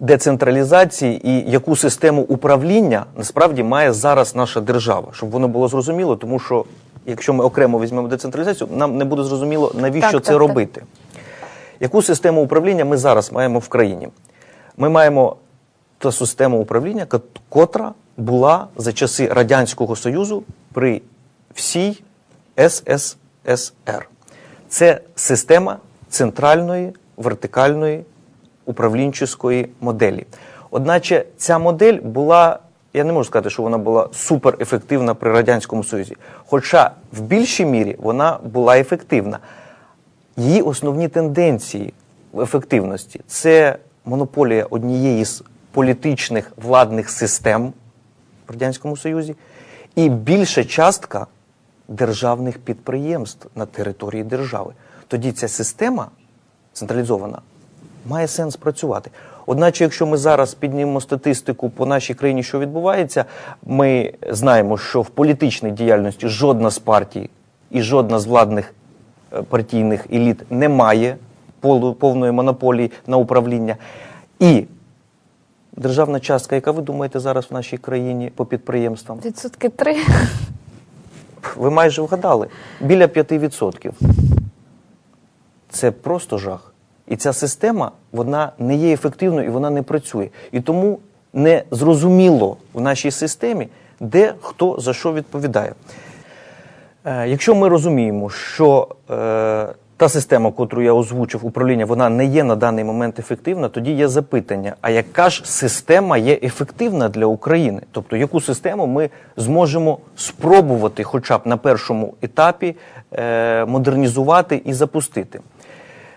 децентралізації і яку систему управління насправді має зараз наша держава, щоб воно було зрозуміло, тому що якщо ми окремо візьмемо децентралізацію, нам не буде зрозуміло, навіщо Так, це так, так. робити. Яку систему управління ми зараз маємо в країні? Ми маємо ту систему управління, котра була за часи Радянського Союзу при всій СССР. Це система центральної вертикальної управлінчої моделі. Одначе ця модель була, я не можу сказати, що вона була суперефективна при Радянському Союзі. Хоча в більшій мірі вона була ефективна. Її основні тенденції в ефективності це монополія однієї з політичних владних систем в Радянському Союзі і більша частка державних підприємств на території держави. Тоді ця система централізована має сенс працювати. Одначе, якщо ми зараз піднімемо статистику по нашій країні, що відбувається, ми знаємо, що в політичній діяльності жодна з партій і жодна з владних е, партійних еліт не має повної монополії на управління. І державна частка, яка ви думаєте зараз в нашій країні по підприємствам? Відсотки три. Ви майже вгадали. Біля 5%. Це просто жах. І ця система вона не є ефективною і вона не працює. І тому не зрозуміло в нашій системі, де хто за що відповідає. Е, Якщо ми розуміємо, що е, та система, яку я озвучив, управління, вона не є на даний момент ефективна, тоді є запитання: а яка ж система є ефективна для України? Тобто, яку систему ми зможемо спробувати, хоча б на першому етапі, е, модернізувати і запустити?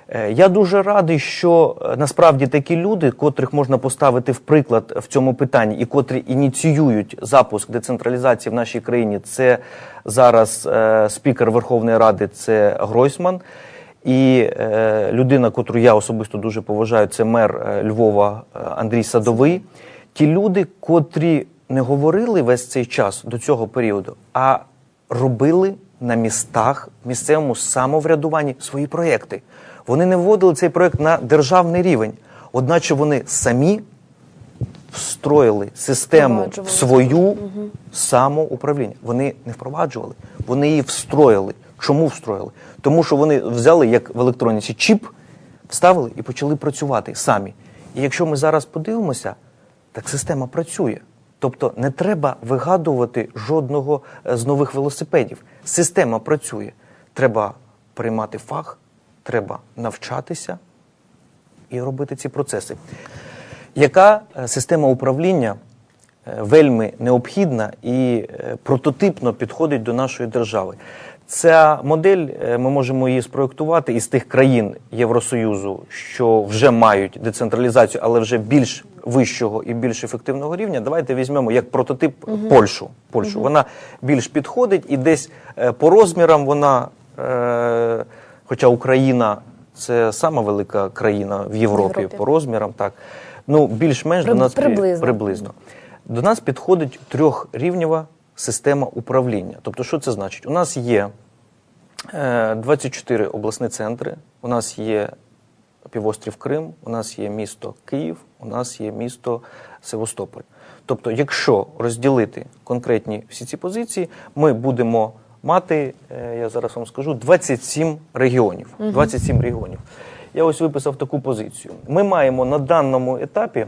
Е, Я дуже радий, що е, насправді такі люди, котрих можна поставити в приклад в цьому питанні, і котрі ініціюють запуск децентралізації в нашій країні, це зараз е, спікер Верховної Ради, це Гройсман. І е, людина, котру я особисто дуже поважаю, це мер е, Львова Андрій Садовий. Ті люди, котрі не говорили весь цей час до цього періоду, а робили на містах, місцевому самоврядуванні свої проєкти. Вони не вводили цей проєкт на державний рівень, одначе вони самі встроїли систему в свою самоуправління. Вони не впроваджували, вони її встроїли. Чому встроїли? Тому що вони взяли як в електроніці чіп, вставили і почали працювати самі. І якщо ми зараз подивимося, так система працює. Тобто не треба вигадувати жодного е, з нових велосипедів. Система працює. Треба приймати фах, треба навчатися і робити ці процеси. Яка е, система управління е, вельми необхідна і е, прототипно підходить до нашої держави? Ця модель ми можемо її спроектувати із тих країн Євросоюзу, що вже мають децентралізацію, але вже більш вищого і більш ефективного рівня. Давайте візьмемо як прототип Польщу. Польщу. Вона більш підходить і десь по розмірам вона, е, хоча Україна це сама велика країна в Європі, Європі. по розмірам, так. Ну, більш-менш Приб- до нас приблизно. приблизно. До нас підходить трьохрівнєва система управління. Тобто, що це значить? У нас є е, 24 обласні центри, у нас є півострів Крим, у нас є місто Київ, у нас є місто Севастополь. Тобто, якщо розділити конкретні всі ці позиції, ми будемо мати, е, я зараз вам скажу, 27 регіонів. 27 регіонів. Я ось виписав таку позицію. Ми маємо на даному етапі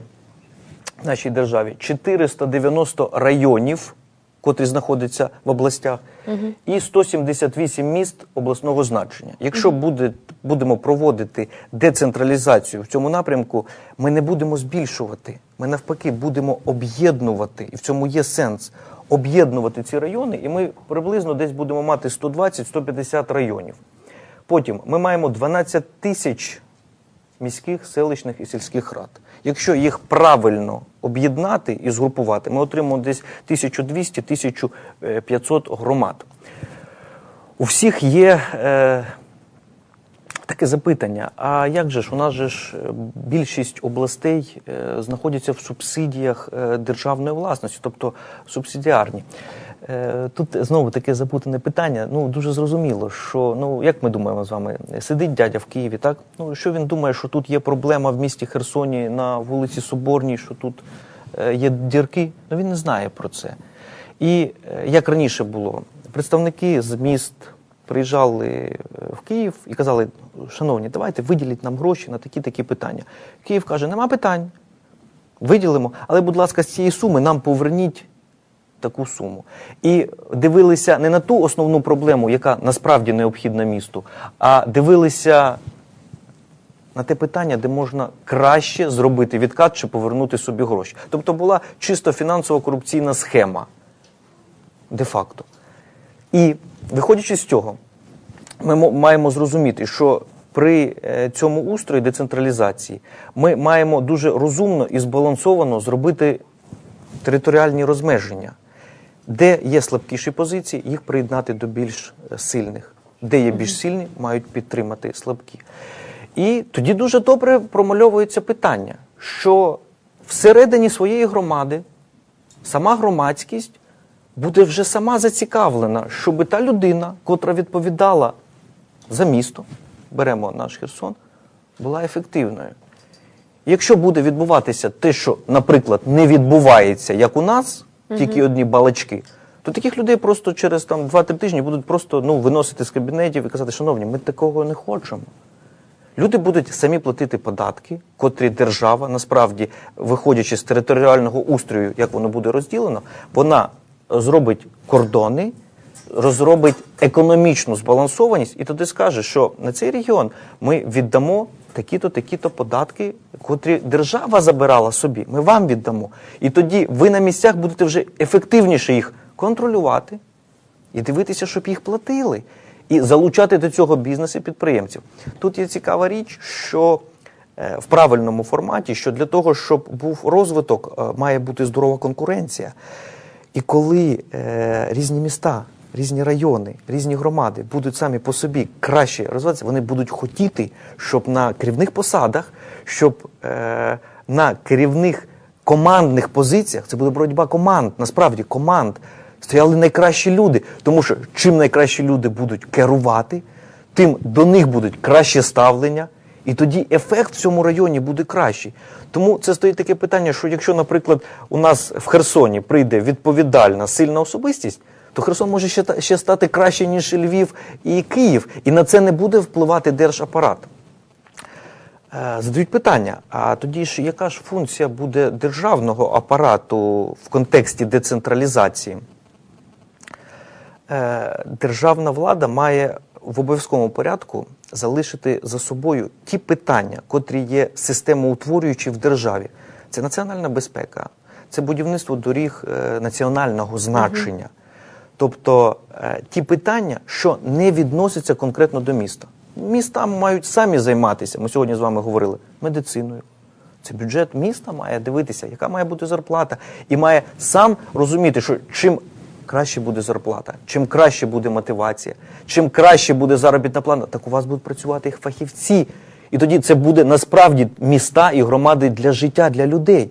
в нашій державі 490 районів, котрі знаходяться в областях, і 178 міст обласного значення. Якщо буде, будемо проводити децентралізацію в цьому напрямку, ми не будемо збільшувати. Ми навпаки будемо об'єднувати, і в цьому є сенс об'єднувати ці райони, і ми приблизно десь будемо мати 120-150 районів. Потім ми маємо 12 тисяч міських, селищних і сільських рад. Якщо їх правильно об'єднати і згрупувати, ми отримаємо десь 1200-1500 громад. У всіх є е, таке запитання: а як же ж у нас же ж е, більшість областей е, знаходяться в субсидіях е, державної власності, тобто субсидіарні. Тут знову таке запутане питання. Ну дуже зрозуміло, що ну як ми думаємо з вами, сидить дядя в Києві, так? Ну що він думає, що тут є проблема в місті Херсоні на вулиці Соборній, що тут є дірки? Ну він не знає про це. І як раніше було, представники з міст приїжджали е, в Київ і казали: шановні, давайте виділіть нам гроші на такі такі питання. Київ каже, нема питань. Виділимо, але, будь ласка, з цієї суми нам поверніть таку суму. І дивилися не на ту основну проблему, яка насправді необхідна місту, а дивилися на те питання, де можна краще зробити відкат чи повернути собі гроші. Тобто була чисто фінансово-корупційна схема, де-факто. І виходячи з цього, ми маємо зрозуміти, що при е, цьому устрої децентралізації ми маємо дуже розумно і збалансовано зробити територіальні розмеження, де є слабкіші позиції, їх приєднати до більш е, сильних, де є більш сильні, мають підтримати слабкі. І тоді дуже добре промальовується питання, що всередині своєї громади сама громадськість буде вже сама зацікавлена, щоб та людина, котра відповідала за місто, беремо наш Херсон, була ефективною. Якщо буде відбуватися те, що, наприклад, не відбувається, як у нас, тільки одні балачки, то таких людей просто через там 2-3 тижні будуть просто ну, виносити з кабінетів і казати, шановні, ми такого не хочемо. Люди будуть самі платити податки, котрі держава, насправді, виходячи з територіального устрою, як воно буде розділено, вона зробить кордони, розробить економічну збалансованість, і тоді скаже, що на цей регіон ми віддамо такі-то, такі-то податки, котрі держава забирала собі. Ми вам віддамо. І тоді ви на місцях будете вже ефективніше їх контролювати і дивитися, щоб їх платили, і залучати до цього бізнес і підприємців. Тут є цікава річ, що е, в правильному форматі, що для того, щоб був розвиток, е, має бути здорова конкуренція. І коли е, різні міста, різні райони, різні громади будуть самі по собі краще розвиватися, вони будуть хотіти, щоб на керівних посадах, щоб е, на керівних командних позиціях, це буде боротьба команд, насправді команд, стояли найкращі люди. Тому що чим найкращі люди будуть керувати, тим до них будуть краще ставлення, і тоді ефект в цьому районі буде кращий. Тому це стоїть таке питання, що якщо, наприклад, у нас в Херсоні прийде відповідальна сильна особистість, то Херсон може ще, ще стати краще, ніж Львів і Київ, і на це не буде впливати держапарат. Е, Задають питання: а тоді ж яка ж функція буде державного апарату в контексті децентралізації? Е, Державна влада має в обов'язковому порядку залишити за собою ті питання, котрі є системоутворюючі в державі. Це національна безпека, це будівництво доріг е, національного значення. Тобто е, ті питання, що не відносяться конкретно до міста. Міста мають самі займатися. Ми сьогодні з вами говорили медициною. Це бюджет міста має дивитися, яка має бути зарплата, і має сам розуміти, що чим краще буде зарплата, чим краще буде мотивація, чим краще буде заробітна плата, так у вас будуть працювати їх фахівці. І тоді це буде насправді міста і громади для життя, для людей.